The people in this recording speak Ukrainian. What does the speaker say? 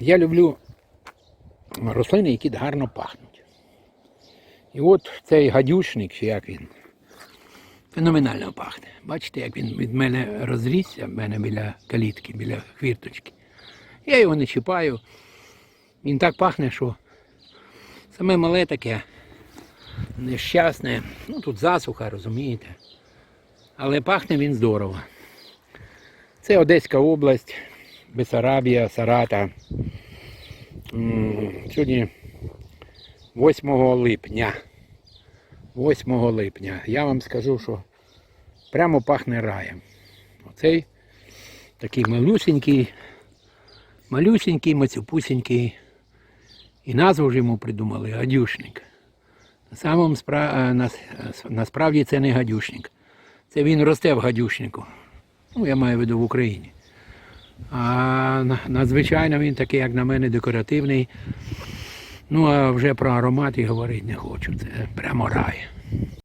Я люблю рослини, які гарно пахнуть. І от цей гадюшник, чи як він, феноменально пахне. Бачите, як він від мене розрісся, в мене біля калітки, біля хвірточки. Я його не чіпаю. Він так пахне, що саме мале таке нещасне. Ну тут засуха, розумієте. Але пахне він здорово. Це Одеська область, Бесарабія, Сарата. Сьогодні 8 липня. 8 липня. Я вам скажу, що прямо пахне раєм. Оцей такий малюсенький, малюсенький, мацюпусенький. І назву ж йому придумали гадюшник. На самому спра... е, е, Насправді це не гадюшник. Це він росте в гадюшнику. Ну, я маю в виду в Україні. А надзвичайно він такий, як на мене, декоративний. Ну, а вже про аромат і говорити не хочу. Це прямо рай.